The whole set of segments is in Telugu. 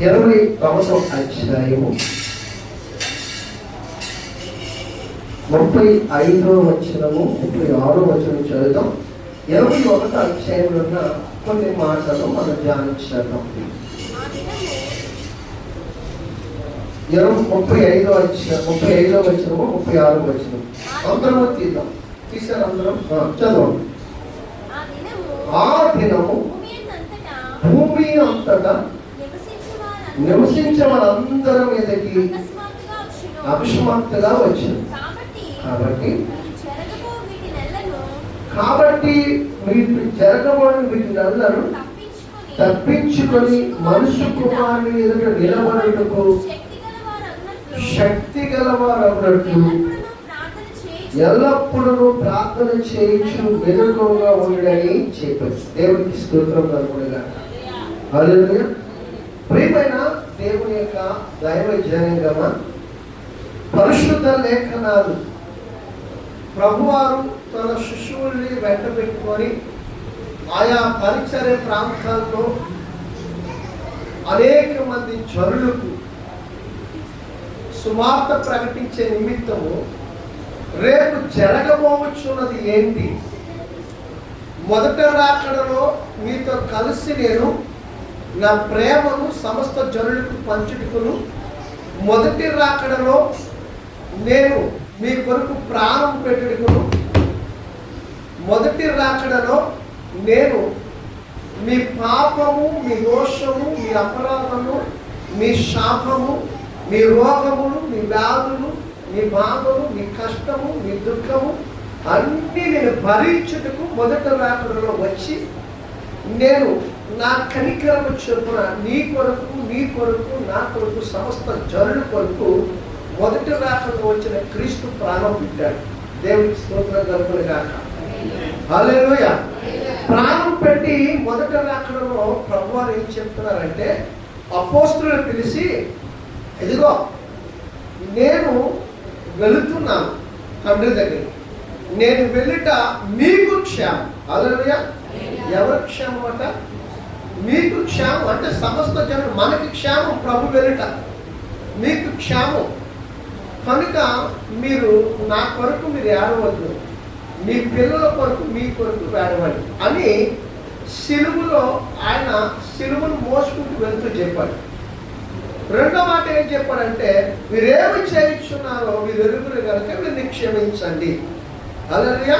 ఇరవై ఒకటో అధ్యాయము. ముప్పై ఐదో వచనము ముప్పై ఆరో వచనం చదువుతాం ఇరవై ఒకటో అధ్యాయంలో ఉన్న కొన్ని మాటలు మనం ధ్యానించేద్దాం ఇరవై ముప్పై ఐదో వచ్చిన ముప్పై ఐదో వచ్చినము ముప్పై ఆరో వచనం. అందరం తీద్దాం. తీసారు అందరం? చదవండి. ఆ దినము భూమి అంతటా నివసించే వాళ్ళందరి మీదకి అకస్మాత్తుగా వచ్చింది కాబట్టి కాబట్టి ఈ జరగబో వీటి మీరు వీటినందరూ తప్పించుకొని మనుషు కుమారుని ఎదుట నిలబడుటకు శక్తి శక్తి గలవారన్నట్లు ఎల్లప్పుడూ ప్రార్థన చేయించు చేయించు ఉండడని చెప్పారు. దేవునికి స్తోత్రం కలుగుడుగా హల్లెలూయా. ప్రియమైన దేవుని యొక్క దైవ జనంగమ పరిశుద్ధ లేఖనాలు. ప్రభువారు తన శిశువుల్ని వెంట పెట్టుకొని ఆయా పరిచర్య ప్రాంతాల్లో అనేక మంది జనులకు సువార్త ప్రకటించే నిమిత్తము రేపు జరగబోవచ్చున్నది ఏంటి? మొదట రాకడలో మీతో కలిసి నేను నా ప్రేమను సమస్త జనులకు పంచుటకును మొదటి రాకడలో నేను మీ కొరకు ప్రాణం పెట్టుటకును మొదటి రాకడలో నేను మీ పాపము మీ దోషము మీ అపరాధము మీ శాపము మీ రోగములు మీ వ్యాధులు నీ బాధలు నీ కష్టము నీ దుఃఖము అన్నీ నేను భరించుటకు మొదట రాకడలో వచ్చి నేను నా కనికరము చొప్పున నీ కొరకు నీ కొరకు నా కొరకు సమస్త జనుల కొరకు మొదటి రాకడలో వచ్చిన క్రీస్తు ప్రాణం పెట్టాడు. దేవుడికి స్తోత్రం కలుగును కాక హల్లెలూయా. ప్రాణం పెట్టి మొదట రాకడలో ప్రభువారు ఏం చెప్తున్నారంటే అపోస్తులను పిలిచి ఇదిగో నేను వెళుతున్నాను తండ్రి దగ్గర నేను వెళ్ళుట మీకు క్షేమం. హల్లెలూయా. ఎవరి క్షేమం అట? మీకు క్షేమం. అంటే సమస్త జనం మనకి క్షేమం ప్రభు వెళ్ళుట. మీకు క్షేమం. కనుక మీరు నా కొరకు మీరు ఏడవద్దు. మీ పిల్లల కొరకు మీ కొరకు ఏడవండి అని సిలువులో ఆయన సిలువును మోసుకుంటూ వెళ్తూ చెప్పాడు. రెండో మాట ఏం చెప్పాడంటే మీరేమి చేయించున్నారో మీరు ఎరుగురు కనుక మీరు క్షమించండి అలరియా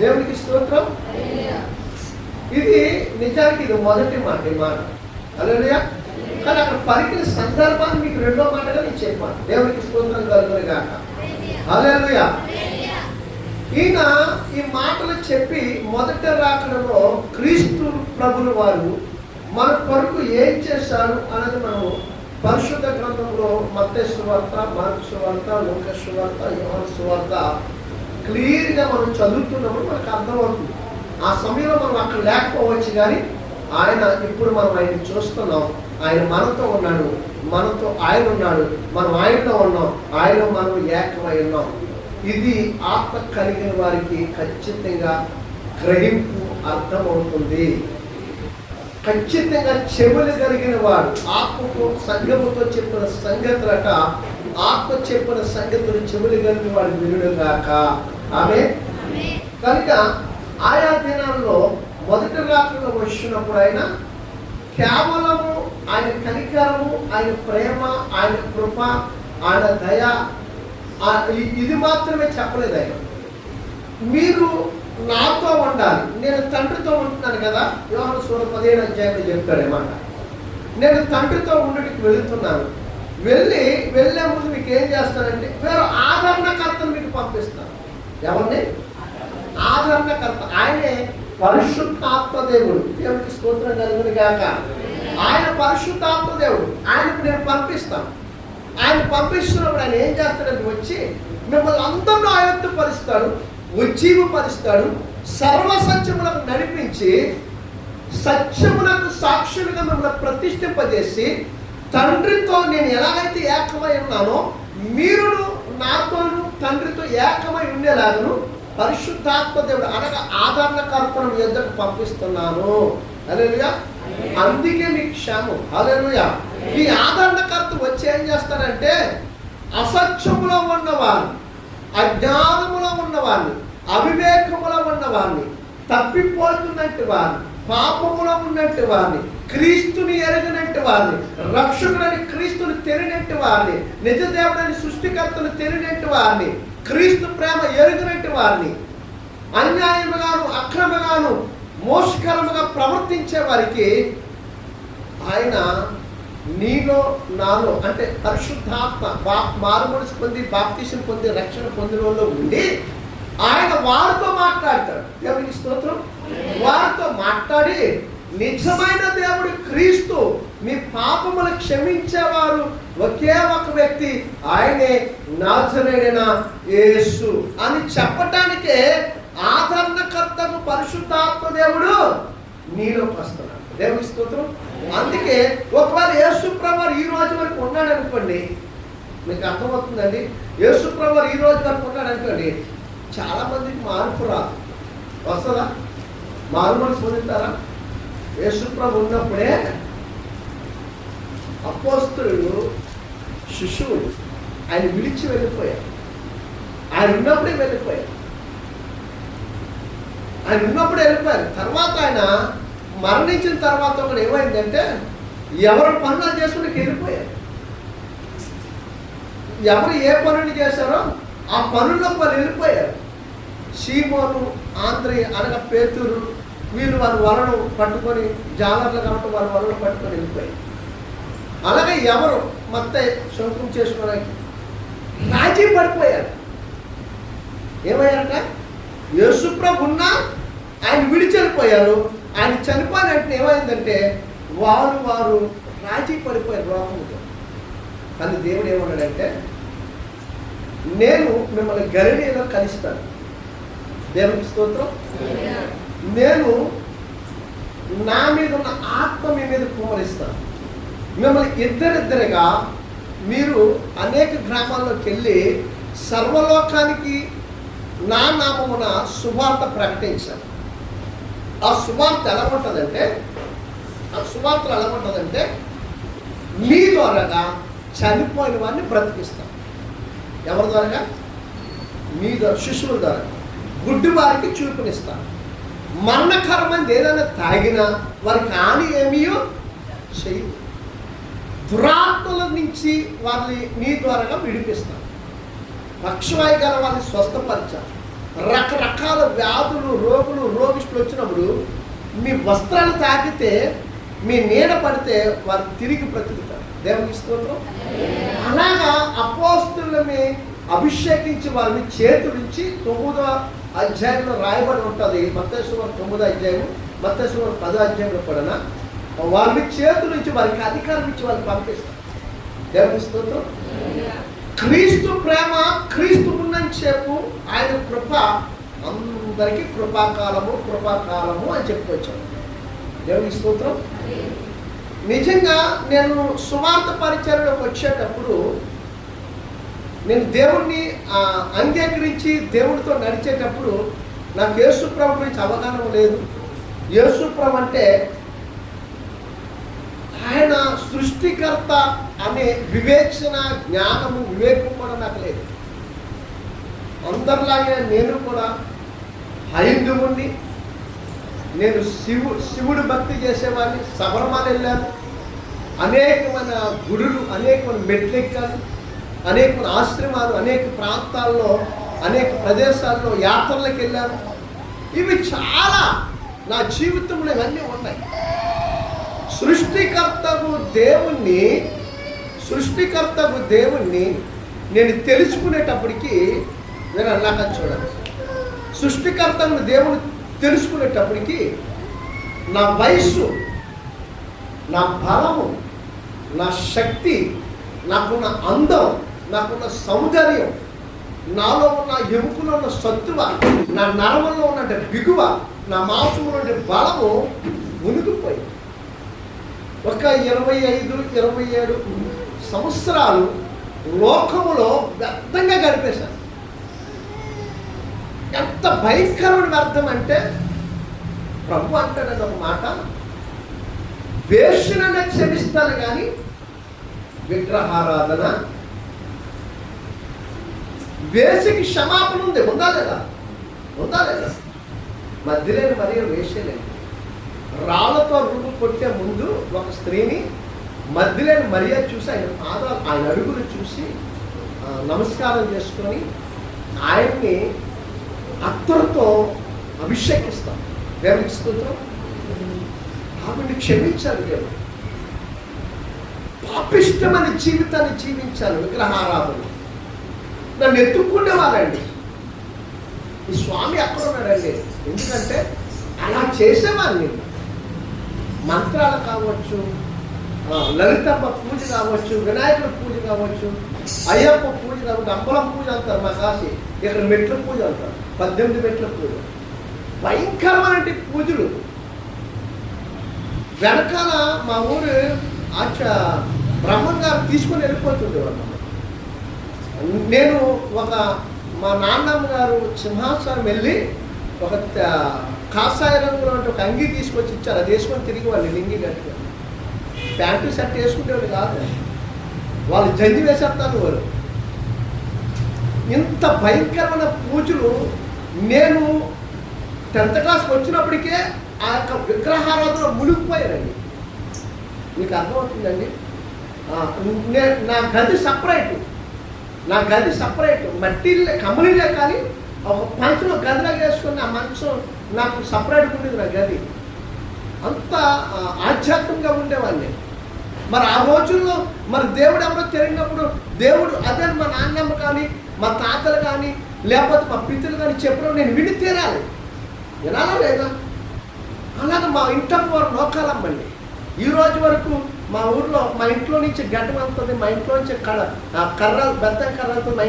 దేవునికి స్తోత్రం. ఇది నిజానికి ఇది మొదటి మాట ఈ మాట. అలరియా కానీ అక్కడ పలికిన సందర్భాన్ని మీకు రెండో మాటగా నేను చెప్పాను. దేవునికి స్తోత్రం కలుగుని గాక అలరియా ఈయన ఈ మాటలు చెప్పి మొదట రాకడలో క్రీస్తు ప్రభులు వారు మన కొరకు ఏం చేశారు అన్నది మనం పరిశుద్ధ గ్రంథంలో మత్తే సువార్త లోకేశ్వార్త సువార్త క్లియర్గా మనం చదువుతున్నప్పుడు మనకు అర్థమవుతుంది. ఆ సమయంలో మనం అక్కడ లేకపోవచ్చు కానీ ఆయన ఇప్పుడు మనం ఆయన చూస్తున్నాం. ఆయన మనతో ఉన్నాడు మనతో ఆయన ఉన్నాడు మనం ఆయనలో ఉన్నాం ఆయన మనం ఏకమై ఉన్నాం. ఇది ఆత్మ కలిగిన వారికి ఖచ్చితంగా గ్రహింపు అర్థమవుతుంది. ఖచ్చితంగా చెవులు కలిగిన వాడు ఆత్మకు సంఘముతో చెప్పిన సంగతులట ఆత్మ చెప్పిన సంగతులు చెవులు కలిగిన వాడు వినుడు కాక ఆమె? కనుక ఆయా దినాల్లో మొదటి రాత్రిలో వచ్చినప్పుడు ఆయన కేవలము ఆయన కనికరము ఆయన ప్రేమ ఆయన కృప ఆయన దయ ఇది మాత్రమే చెప్పలేదు ఆయన. మీరు నాతో ఉండాలి. నేను తండ్రితో ఉంటున్నాను కదా? యోహన సూర పదిహేడు అధ్యాయంలో చెప్తాడేమాట నేను తండ్రితో ఉండటికి వెళుతున్నాను. వెళ్ళి వెళ్ళే ముందు మీకు ఏం చేస్తానంటే వేరే ఆదరణకర్తను మీకు పంపిస్తాను. ఎవరిని? ఆదరణకర్త. ఆయనే పరిశుద్ధాత్మ దేవుడు. దేవుడికి స్తోత్రం కలుగుని గాక. ఆయన పరిశుద్ధాత్మ దేవుడు. ఆయనకు నేను పంపిస్తాను. ఆయన పంపిస్తున్నప్పుడు ఆయన ఏం చేస్తాడంటే వచ్చి మిమ్మల్ని అందరినీ ఆయుత్తపరుస్తాడు ఉజ్జీవపరుస్తాడు సర్వ సత్యములకు నడిపించి సత్యములకు సాక్షులుగా మిమ్మల్ని ప్రతిష్ఠింపజేసి తండ్రితో నేను ఎలాగైతే ఏకమై ఉన్నానో మీరు నాతోను తండ్రితో ఏకమై ఉండేలాగను పరిశుద్ధాత్మ దేవుడు అనగా ఆదరణకర్తను మీ ఇద్దరు పంపిస్తున్నాను. అలేలుయా అందుకే మీకు క్షేమం. అలేలుయా ఈ ఆదరణకర్త వచ్చి ఏం చేస్తారంటే అసత్యములో ఉన్నవారు అజ్ఞానములో ఉన్నవాళ్ళు అవివేకములో ఉన్నవారిని తప్పిపోతున్నట్టు వారిని పాపములో ఉన్నట్టు వారిని క్రీస్తుని ఎరగనట్టు వారిని రక్షకుడని క్రీస్తుని తెలియనట్టు వారిని నిజ దేవుడని సృష్టికర్తను తెలియనట్టు వారిని క్రీస్తు ప్రేమ ఎరుగినట్టు వారిని అన్యాయముగాను అక్రమగాను మోసకరముగా ప్రవర్తించే వారికి ఆయన నీలో నాలో అంటే పరిశుద్ధాత్మ బా మారుమనసు పొంది బాప్తీసం పొంది రక్షణ పొందిన వాళ్ళు ఉండి వారితో మాట్లాడతాడు. దేవునికి స్తోత్రం. వారితో మాట్లాడి నిజమైన దేవుడు క్రీస్తు మీ పాపములు క్షమించేవారు ఒకే ఒక వ్యక్తి ఆయనే నాజరేడైన యేసు అని చెప్పటానికే ఆదరణకర్తకు పరిశుద్ధాత్మ దేవుడు నీలోకి వస్తున్నాడు. దేవుని స్తోత్రం. అందుకే ఒకవేళ యేసు ప్రభు ఈ రోజు వరకు ఉన్నాడు అనుకోండి మీకు అర్థమవుతుందండి? యేసు ప్రభు ఈ రోజు వరకు ఉన్నాడు అనుకోండి చాలా మందికి మార్పు రాదు. వస్తుందా? మారుమని పొందుతారా? యేసుప్రభు ఉన్నప్పుడే అపోస్తుడు శిష్యుడు ఆయన విడిచి వెళ్ళిపోయారు. ఆయన ఉన్నప్పుడే వెళ్ళిపోయారు. ఆయన ఉన్నప్పుడు వెళ్ళిపోయారు. తర్వాత ఆయన మరణించిన తర్వాత ఒకటి ఏమైందంటే ఎవరు పనులు చేసుకుని వెళ్ళిపోయారు. ఎవరు ఏ పనులు చేశారో ఆ పనుల్లోకి వాళ్ళు వెళ్ళిపోయారు. సీమోను ఆంధ్రి అనగా పేతురు వీళ్ళు వారి వలను పట్టుకొని జాలర్లు కాబట్టి వారి వలను పట్టుకొని వెళ్ళిపోయారు. అలాగే ఎవరు? మత్త శంకం చేసుకోవడానికి రాజీ పడిపోయారు. ఏమయ్యారట? యేసుప్రభు ఉన్నా ఆయన విడిచెళ్ళిపోయారు. ఆయన చనిపోయినట్టు ఏమైందంటే వారు వారు రాజీ పడిపోయారు రోగంతో కానీ దేవుడు ఏమన్నాడంటే నేను మిమ్మల్ని గరిడీలో కలుస్తాను దేవుని స్తోత్రం. నేను నా మీద ఉన్న ఆత్మ మీ మీద కుమరిస్తాను మిమ్మల్ని ఇద్దరిద్దరిగా మీరు అనేక గ్రామాల్లోకి వెళ్ళి సర్వలోకానికి నా నామమున శుభార్త ప్రకటించాను ఆ శుభార్త ఎలా ఉంటుందంటే ఆ శుభార్తలు ఎలా ఉంటుందంటే మీ ద్వారాగా చనిపోయిన వారిని బ్రతికిస్తాం ఎవరి ద్వారాగా? మీ శిష్యుల శిశువుల ద్వారా. గుడ్డి వారికి చూపునిస్తారు మరణకరమైనది ఏదైనా తాగినా వారికి హాని ఏమీయో చేయదు. దురాత్మల నుంచి వారిని నీ ద్వారా విడిపిస్తాం పక్షవాయు గల వారిని స్వస్థపరిచారు రకరకాల వ్యాధులు రోగులు రోగిష్టులు వచ్చినప్పుడు మీ వస్త్రాలు తాకితే మీ నీడ పడితే వారు తిరిగి బ్రతుకుతారు. దేవుని స్తోత్రం. అలాగా అపోస్తులని అభిషేకించి వారిని చేతులించి తొమ్మిదో అధ్యాయంలో రాయబడి ఉంటుంది. మత్తేశ్వరం తొమ్మిదో అధ్యాయం మత్తేశ్వరం పదో అధ్యాయంలో కూడా వారిని చేతుల నుంచి వారికి అధికారం ఇచ్చి వారికి పంపిస్తారు. దేవుని స్తోత్రం. క్రీస్తు ప్రేమ క్రీస్తు ఉన్నంతసేపు ఆయన కృప అందరికీ కృపాకాలము కృపాకాలము అని చెప్పుకొచ్చాము దేవుని స్తోత్రం. నిజంగా నేను సువార్త పరిచయంలోకి వచ్చేటప్పుడు నేను దేవుణ్ణి అంగీకరించి దేవుడితో నడిచేటప్పుడు నాకు యేసుప్రభు గురించి అవగాహన లేదు. యేసుప్రభు అంటే ఆయన సృష్టికర్త అనే వివేచన జ్ఞానము వివేకం కూడా నాకు లేదు. అందరిలాగే నేను కూడా హైందువుణ్ణి నేను శివు శివుడు భక్తి చేసేవాడిని శబరిమల వెళ్ళాను. అనేకమైన గుడులు అనేకమైన మెట్లు అనేకమైన ఆశ్రమాలు అనేక ప్రాంతాల్లో అనేక ప్రదేశాల్లో యాత్రలకు వెళ్ళాను. ఇవి చాలా నా జీవితంలో ఇవన్నీ ఉన్నాయి. సృష్టికర్తకు దేవుణ్ణి సృష్టికర్తకు దేవుణ్ణి నేను తెలుసుకునేటప్పటికీ నేను అన్నాక చూడాలి సృష్టికర్తను దేవుని తెలుసుకునేటప్పటికి నా వయస్సు నా బలము నా శక్తి నాకున్న అందం నాకున్న సౌందర్యం నాలో ఉన్న ఎముకలో ఉన్న సత్తువ నా నరమంలో ఉన్న బిగువ నా మాంసంలో ఉండే బలము మునిగిపోయింది. ఒక ఇరవై ఐదు ఇరవై ఏడు సంవత్సరాలు లోకములో వ్యర్థంగా గడిపేశాను. ఎంత భయంకరమైన అర్థం అంటే ప్రభు అంటాడని ఒక మాట వేషననే క్షమిస్తాను కానీ విగ్రహారాధన వేసికి క్షమాపణ ఉంది ఉందా లేదా? ఉందా లేదా? మధ్యలేని మరియు వేసేలేదు రాళ్ళతో రువ్వు కొట్టే ముందు ఒక స్త్రీని మధ్యలేని మర్యాద చూసి ఆయన పాదాలు ఆయన అడుగులు చూసి నమస్కారం చేసుకొని ఆయన్ని అత్తరుతో అభిషేకిస్తాం. దేవునికి స్తోత్రం. ఆమెను క్షమించాలి దేవుడు. పాపిష్టమైన జీవితాన్ని జీవించాలి విగ్రహారాధన. నన్ను ఎత్తుక్కునేవారండి ఈ స్వామి ఎక్కడ ఉన్నాడండి. ఎందుకంటే అలా చేసేవాడిని. మంత్రాలు కావచ్చు లలితమ్మ పూజ కావచ్చు వినాయకుడి పూజ కావచ్చు అయ్యప్ప పూజ కావచ్చు అంబలం పూజ అంటారు మా కాశీ ఇక్కడ మెట్ల పూజ అంటారు. పద్దెనిమిది మెట్ల పూజ. భయంకరమైన పూజలు. వెనకాల మా ఊరు ఆచ బ్రహ్మం గారు తీసుకొని వెళ్ళిపోతుంది నేను ఒక మా నాన్నమ్మ గారు సింహాసనం వెళ్ళి ఒక కాషాయ రంగులో అంటే ఒక అంగి తీసుకొచ్చి ఇచ్చారు. అది వేసుకొని తిరిగి వాళ్ళు లింగి కట్టుకొని. ప్యాంటు షర్ట్ వేసుకునేవాళ్ళు కాదు. వాళ్ళు జంజి వేసేస్తారు వాళ్ళు. ఇంత భయంకరమైన పూజలు నేను టెన్త్ క్లాస్కి వచ్చినప్పటికే ఆ యొక్క విగ్రహారాధన మునిగిపోయానండి. మీకు అర్థమవుతుందండి? ఆ, నా గది సపరేట్ నా గది సపరేట్ మట్టి కమ్మలిలే కానీ ఒక పంచలో గదిలాగా వేసుకుని ఆ మంచం నాకు సపరేట్గా ఉండేది నా గది. అంత ఆధ్యాత్మికంగా ఉండేవాడిని. మరి ఆ రోజుల్లో మరి దేవుడు ఎవరో తెలియనప్పుడు దేవుడు అదే మా నాన్నమ్మ కానీ మా తాతలు కానీ లేకపోతే మా పితలు కానీ చెప్పడం నేను విని తీరాలి. వినాలా లేదా? అలాగే మా ఇంట్లో వారు నోకాలమ్మండి ఈ రోజు వరకు మా ఊర్లో మా ఇంట్లో నుంచి గడ్డ వెళ్తుంది మా ఇంట్లో నుంచి కర్ర ఆ కర్రలు బెత్తం కర్రలతో మా